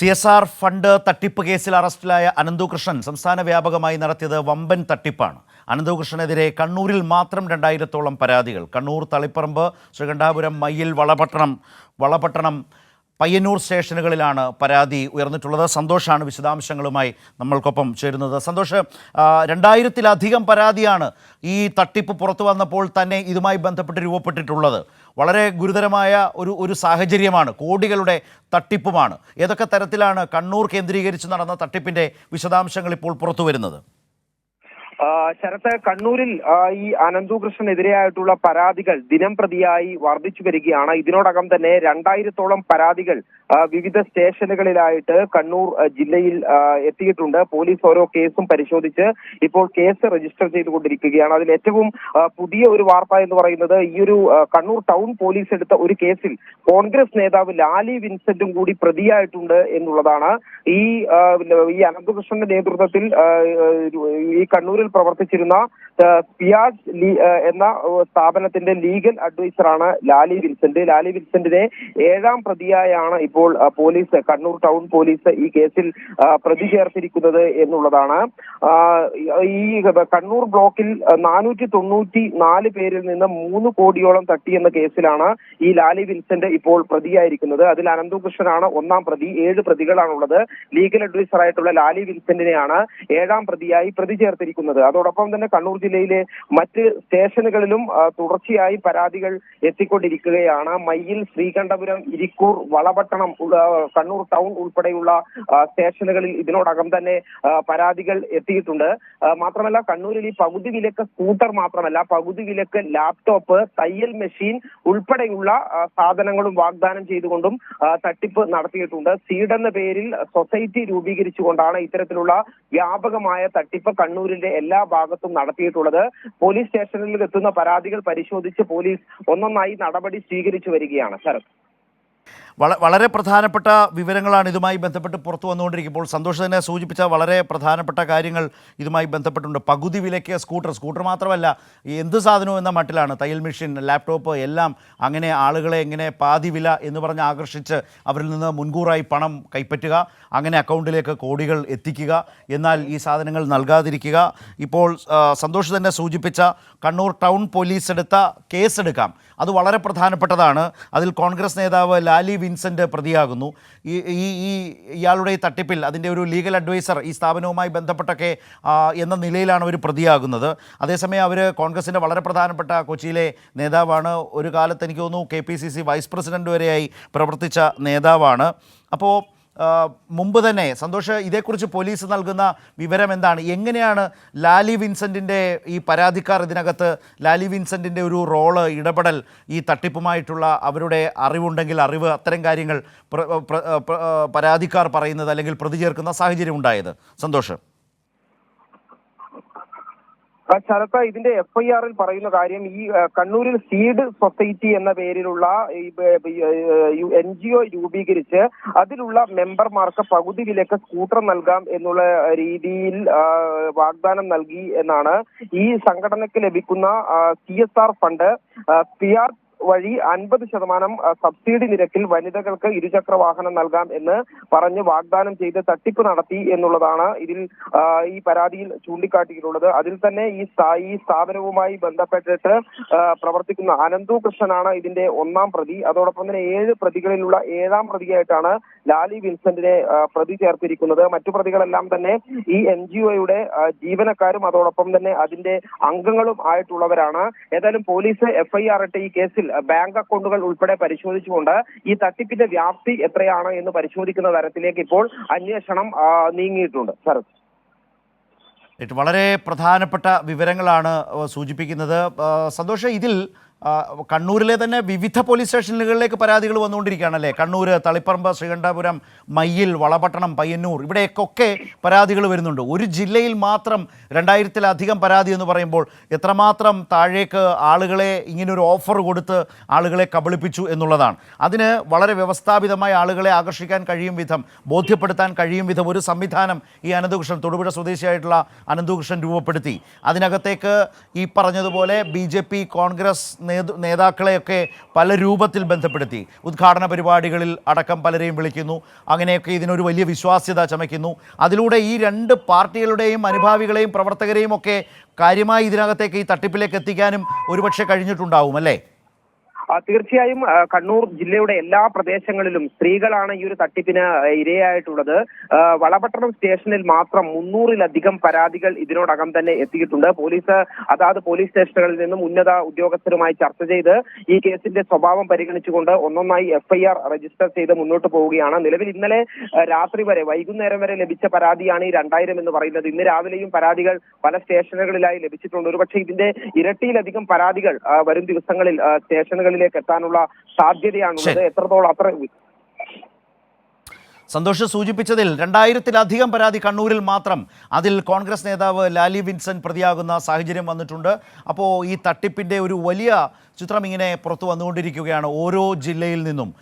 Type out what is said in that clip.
C S R fund തട്ടിപ്പ് കേസിൽ അറസ്റ്റിലായ അനന്തുകൃഷ്ണൻ സംസ്ഥാന വ്യാപകമായി നടത്തിയത് വമ്പൻ തട്ടിപ്പാണ്. അനന്തുകൃഷ്ണനെതിരെ കണ്ണൂരിൽ മാത്രം രണ്ടായിരത്തോളം പരാതികൾ. കണ്ണൂർ തളിപ്പറമ്പ് ശ്രീകണ്ഠാപുരം മയ്യിൽ വളപട്ടണം വളപട്ടണം പയ്യന്നൂർ സ്റ്റേഷനുകളിലാണ് പരാതി ഉയർന്നിട്ടുള്ളത്. സന്തോഷാണ് വിശദാംശങ്ങളുമായി നമ്മൾക്കൊപ്പം ചേരുന്നത്. സന്തോഷ് രണ്ടായിരത്തിലധികം പരാതിയാണ് ഈ തട്ടിപ്പ് പുറത്തു വന്നപ്പോൾ തന്നെ ഇതുമായി ബന്ധപ്പെട്ട് രൂപപ്പെട്ടിട്ടുള്ളത്. വളരെ ഗുരുതരമായ ഒരു ഒരു സാഹചര്യമാണ്. കോടികളുടെ തട്ടിപ്പുമാണ്. ഏതൊക്കെ തരത്തിലാണ് കണ്ണൂർ കേന്ദ്രീകരിച്ച് നടന്ന തട്ടിപ്പിന്റെ വിശദാംശങ്ങൾ ഇപ്പോൾ പുറത്തു വരുന്നത്? ശരത്ത് കണ്ണൂരിൽ ഈ അനന്തുകൃഷ്ണനെതിരെയായിട്ടുള്ള പരാതികൾ ദിനം പ്രതിയായി വർദ്ധിച്ചു വരികയാണ്. ഇതിനോടകം തന്നെ രണ്ടായിരത്തോളം പരാതികൾ വിവിധ സ്റ്റേഷനുകളിലായിട്ട് കണ്ണൂർ ജില്ലയിൽ എത്തിയിട്ടുണ്ട്. പോലീസ് ഓരോ കേസും പരിശോധിച്ച് ഇപ്പോൾ കേസ് രജിസ്റ്റർ ചെയ്തുകൊണ്ടിരിക്കുകയാണ്. അതിൽ ഏറ്റവും പുതിയ ഒരു വാർത്ത എന്ന് പറയുന്നത് ഈ ഒരു കണ്ണൂർ ടൗൺ പോലീസ് എടുത്ത ഒരു കേസിൽ കോൺഗ്രസ് നേതാവ് ലാലി വിൻസെന്റും കൂടി പ്രതിയായിട്ടുണ്ട് എന്നുള്ളതാണ് ഈ ഈ അനന്തകൃഷ്ണന്റെ നേതൃത്വത്തിൽ ഈ കണ്ണൂരിൽ പ്രവർത്തിച്ചിരുന്ന പിയാസ് എന്ന സ്ഥാപനത്തിന്റെ ലീഗൽ അഡ്വൈസറാണ് ലാലി വിൻസെന്റ്. ലാലി വിൻസെന്റിനെ ഏഴാം പ്രതിയായാണ് ഇപ്പോൾ ആ, പോലീസ് കണ്ണൂർ ടൗൺ പോലീസ് ഈ കേസിൽ പ്രതി ചേർത്തിരിക്കുന്നത് എന്നുള്ളതാണ്. ഈ കണ്ണൂർ ബ്ലോക്കിൽ നാനൂറ്റി തൊണ്ണൂറ്റി നാല് പേരിൽ നിന്ന് മൂന്ന് കോടിയോളം തട്ടിയെന്ന കേസിലാണ് ഈ ലാലി വിൻസെന്റ് ഇപ്പോൾ പ്രതിയായിരിക്കുന്നത്. അതിൽ അനന്തകൃഷ്ണനാണ് ഒന്നാം പ്രതി. ഏഴ് പ്രതികളാണുള്ളത്. ലീഗൽ അഡ്വൈസർ ആയിട്ടുള്ള ലാലി വിൻസെന്റിനെയാണ് ഏഴാം പ്രതിയായി പ്രതി ചേർത്തിരിക്കുന്നത്. അതോടൊപ്പം തന്നെ കണ്ണൂർ ജില്ലയിലെ മറ്റ് സ്റ്റേഷനുകളിലും തുടർച്ചയായി പരാതികൾ എത്തിക്കൊണ്ടിരിക്കുകയാണ്. മയ്യിൽ ശ്രീകണ്ഠപുരം ഇരിക്കൂർ വളപട്ടണം ഉള്ള, കണ്ണൂർ ടൗൺ ഉൾപ്പെടെയുള്ള സ്റ്റേഷനുകളിൽ ഇതിനോടകം തന്നെ പരാതികൾ എത്തിയിട്ടുണ്ട്. മാത്രമല്ല കണ്ണൂരിൽ ഈ പകുതി വിലക്ക് സ്കൂട്ടർ മാത്രമല്ല പകുതി വിലക്ക് ലാപ്ടോപ്പ് തയ്യൽ മെഷീൻ ഉൾപ്പെടെയുള്ള സാധനങ്ങളും വാഗ്ദാനം ചെയ്തുകൊണ്ടും തട്ടിപ്പ് നടത്തിയിട്ടുണ്ട്. സീഡ് എന്ന പേരിൽ സൊസൈറ്റി രൂപീകരിച്ചുകൊണ്ടാണ് ഇത്തരത്തിലുള്ള വ്യാപകമായ തട്ടിപ്പ് കണ്ണൂരിന്റെ എല്ലാ ഭാഗത്തും നടത്തിയിട്ടുള്ളത്. പോലീസ് സ്റ്റേഷനിൽ എത്തുന്ന പരാതികൾ പരിശോധിച്ച് പോലീസ് ഒന്നൊന്നായി നടപടി സ്വീകരിച്ചു വരികയാണ്. ശരത്. വളരെ പ്രധാനപ്പെട്ട വിവരങ്ങളാണ് ഇതുമായി ബന്ധപ്പെട്ട് പുറത്തു വന്നുകൊണ്ടിരിക്കുമ്പോൾ സന്തോഷ് തന്നെ സൂചിപ്പിച്ച വളരെ പ്രധാനപ്പെട്ട കാര്യങ്ങൾ ഇതുമായി ബന്ധപ്പെട്ടുണ്ട്. പകുതി വിലയ്ക്ക് സ്കൂട്ടർ സ്കൂട്ടർ മാത്രമല്ല എന്ത് സാധനവും എന്ന മട്ടിലാണ്. തയ്യൽ മെഷീൻ ലാപ്ടോപ്പ് എല്ലാം അങ്ങനെ ആളുകളെ എങ്ങനെ പാതി വില എന്ന് പറഞ്ഞ് ആകർഷിച്ച് അവരിൽ നിന്ന് മുൻകൂറായി പണം കൈപ്പറ്റുക അങ്ങനെ അക്കൗണ്ടിലേക്ക് കോടികൾ എത്തിക്കുക എന്നാൽ ഈ സാധനങ്ങൾ നൽകാതിരിക്കുക. ഇപ്പോൾ സന്തോഷ് തന്നെ സൂചിപ്പിച്ച കണ്ണൂർ ടൗൺ പോലീസ് എടുത്ത കേസെടുക്കാം. അത് വളരെ പ്രധാനപ്പെട്ടതാണ്. അതിൽ കോൺഗ്രസ് നേതാവ് ലാലി വിൻസെന്റ് പ്രതിയാകുന്നു. ഈ ഈ ഇയാളുടെ തട്ടിപ്പിൽ അതിന്റെ ഒരു ലീഗൽ അഡ്വൈസർ ഈ സ്ഥാപനവുമായി ബന്ധപ്പെട്ടൊക്കെ എന്ന നിലയിലാണ് അവർ പ്രതിയാകുന്നത്. അതേസമയം അവർ കോൺഗ്രസിന്റെ വളരെ പ്രധാനപ്പെട്ട കൊച്ചിയിലെ നേതാവാണ്. ഒരു കാലത്ത് എനിക്ക് തോന്നുന്നു K P C C vice president വരെയായി പ്രവർത്തിച്ച നേതാവാണ്. അപ്പോൾ മുമ്പ് തന്നെ സന്തോഷ് ഇതേക്കുറിച്ച് പോലീസ് നൽകുന്ന വിവരം എന്താണ്? എങ്ങനെയാണ് ലാലി വിൻസെന്റിന്റെ ഈ പരാതിക്കാർ ഇതിനകത്ത് ലാലി വിൻസെന്റിന്റെ ഒരു റോൾ ഇടപെടൽ ഈ തട്ടിപ്പുമായിട്ടുള്ള അവരുടെ അറിവുണ്ടെങ്കിൽ അറിവ് അത്തരം കാര്യങ്ങൾ പ്ര- പ്ര- പ്ര- പരാതിക്കാർ പറയുന്നത് അല്ലെങ്കിൽ പ്രതി ചേർക്കുന്ന സാഹചര്യം ഉണ്ടായത്? സന്തോഷ്. ശരത്ത് ഇതിന്റെ എഫ്ഐആറിൽ പറയുന്ന കാര്യം ഈ കണ്ണൂരിൽ സീഡ് സൊസൈറ്റി എന്ന പേരിലുള്ള എൻ ജി ഒ രൂപീകരിച്ച് അതിലുള്ള മെമ്പർമാർക്ക് പകുതി വിലക്ക് സ്കൂട്ടർ നൽകാം എന്നുള്ള രീതിയിൽ വാഗ്ദാനം നൽകി എന്നാണ് ഈ സംഘടനയ്ക്ക് ലഭിക്കുന്ന C S R fund PR വഴി അൻപത് ശതമാനം സബ്സിഡി നിരക്കിൽ വനിതകൾക്ക് ഇരുചക്ര വാഹനം നൽകാം എന്ന് പറഞ്ഞ് വാഗ്ദാനം ചെയ്ത് തട്ടിപ്പ് നടത്തി എന്നുള്ളതാണ് ഇതിൽ ഈ പരാതിയിൽ ചൂണ്ടിക്കാട്ടിയിട്ടുള്ളത്. അതിൽ തന്നെ ഈ ഈ സ്ഥാപനവുമായി ബന്ധപ്പെട്ടിട്ട് പ്രവർത്തിക്കുന്ന അനന്തു കൃഷ്ണനാണ് ഇതിന്റെ ഒന്നാം പ്രതി. അതോടൊപ്പം തന്നെ ഏഴ് പ്രതികളിലുള്ള ഏഴാം പ്രതിയായിട്ടാണ് ലാലി വിൻസെന്റിനെ പ്രതി ചേർത്തിരിക്കുന്നത്. മറ്റു പ്രതികളെല്ലാം തന്നെ ഈ എൻ ജി ഒയുടെ ജീവനക്കാരും അതോടൊപ്പം തന്നെ അതിന്റെ അംഗങ്ങളും ആയിട്ടുള്ളവരാണ്. ഏതായാലും പോലീസ് എഫ്ഐആർ ഇട്ട് ഈ കേസിൽ ബാങ്ക് അക്കൗണ്ടുകൾ ഉൾപ്പെടെ പരിശോധിച്ചുകൊണ്ട് ഈ തട്ടിപ്പിന്റെ വ്യാപ്തി എത്രയാണ് എന്ന് പരിശോധിക്കുന്ന തരത്തിലേക്ക് ഇപ്പോൾ അന്വേഷണം നീങ്ങിയിട്ടുണ്ട്. ശരത് വളരെ പ്രധാനപ്പെട്ട വിവരങ്ങളാണ് സൂചിപ്പിക്കുന്നത്. സന്തോഷം ഇതിൽ കണ്ണൂരിലെ തന്നെ വിവിധ പോലീസ് സ്റ്റേഷനുകളിലേക്ക് പരാതികൾ വന്നുകൊണ്ടിരിക്കുകയാണല്ലേ? കണ്ണൂർ തളിപ്പറമ്പ് ശ്രീകണ്ഠാപുരം മയ്യിൽ വളപട്ടണം പയ്യന്നൂർ ഇവിടെയൊക്കെ പരാതികൾ വരുന്നുണ്ട്. ഒരു ജില്ലയിൽ മാത്രം രണ്ടായിരത്തിലധികം പരാതി എന്ന് പറയുമ്പോൾ എത്രമാത്രം താഴേക്ക് ആളുകളെ ഇങ്ങനൊരു ഓഫർ കൊടുത്ത് ആളുകളെ കബളിപ്പിച്ചു എന്നുള്ളതാണ്. അതിന് വളരെ വ്യവസ്ഥാപിതമായി ആളുകളെ ആകർഷിക്കാൻ കഴിയും വിധം ബോധ്യപ്പെടുത്താൻ കഴിയും വിധം ഒരു സംവിധാനം ഈ അനന്തകൃഷ്ണൻ തൊടുപുഴ സ്വദേശിയായിട്ടുള്ള അനന്തകൃഷ്ണൻ രൂപപ്പെടുത്തി. അതിനകത്തേക്ക് ഈ പറഞ്ഞതുപോലെ ബി കോൺഗ്രസ് നേതാക്കളെയൊക്കെ പല രൂപത്തിൽ ബന്ധപ്പെടുത്തി. ഉദ്ഘാടന പരിപാടികളിൽ അടക്കം പലരെയും വിളിക്കുന്നു. അങ്ങനെയൊക്കെ ഇതിനൊരു വലിയ വിശ്വാസ്യത ചമയ്ക്കുന്നു. അതിലൂടെ ഈ രണ്ട് പാർട്ടികളുടെയും അനുഭാവികളെയും പ്രവർത്തകരെയും ഒക്കെ കാര്യമായി ഇതിനകത്തേക്ക് ഈ തട്ടിപ്പിലേക്ക് എത്തിക്കാനും ഒരുപക്ഷെ കഴിഞ്ഞിട്ടുണ്ടാവും അല്ലേ? തീർച്ചയായും കണ്ണൂർ ജില്ലയുടെ എല്ലാ പ്രദേശങ്ങളിലും സ്ത്രീകളാണ് ഈ ഒരു തട്ടിപ്പിന് ഇരയായിട്ടുള്ളത്. വളപട്ടണം സ്റ്റേഷനിൽ മാത്രം മുന്നൂറിലധികം പരാതികൾ ഇതിനോടകം തന്നെ എത്തിയിട്ടുണ്ട്. പോലീസ് അതാത് പോലീസ് സ്റ്റേഷനുകളിൽ നിന്നും ഉന്നത ഉദ്യോഗസ്ഥരുമായി ചർച്ച ചെയ്ത് ഈ കേസിന്റെ സ്വഭാവം പരിഗണിച്ചുകൊണ്ട് ഒന്നൊന്നായി എഫ്ഐആർ രജിസ്റ്റർ ചെയ്ത് മുന്നോട്ട് പോവുകയാണ്. നിലവിൽ ഇന്നലെ രാത്രി വരെ വൈകുന്നേരം വരെ ലഭിച്ച പരാതിയാണ് ഈ രണ്ടായിരം എന്ന് പറയുന്നത്. ഇന്ന് രാവിലെയും പരാതികൾ പല സ്റ്റേഷനുകളിലായി ലഭിച്ചിട്ടുണ്ട്. ഒരുപക്ഷെ ഇതിന്റെ ഇരട്ടിയിലധികം പരാതികൾ വരും ദിവസങ്ങളിൽ ആ, സ്റ്റേഷനുകളിലേക്ക് എത്താനുള്ള സാധ്യതയാണുള്ളത്. എത്രത്തോളം അത്ര സന്തോഷ് സൂചിപ്പിച്ചതിൽ രണ്ടായിരത്തിലധികം പരാതി കണ്ണൂരിൽ മാത്രം. അതിൽ കോൺഗ്രസ് നേതാവ് ലാലി വിൻസെന്റ് പ്രതിയാകുന്ന സാഹചര്യം വന്നിട്ടുണ്ട്. അപ്പോൾ ഈ തട്ടിപ്പിന്റെ ഒരു വലിയ ചിത്രം ഇങ്ങനെ പുറത്തു വന്നുകൊണ്ടിരിക്കുകയാണ് ഓരോ ജില്ലയിൽ നിന്നും.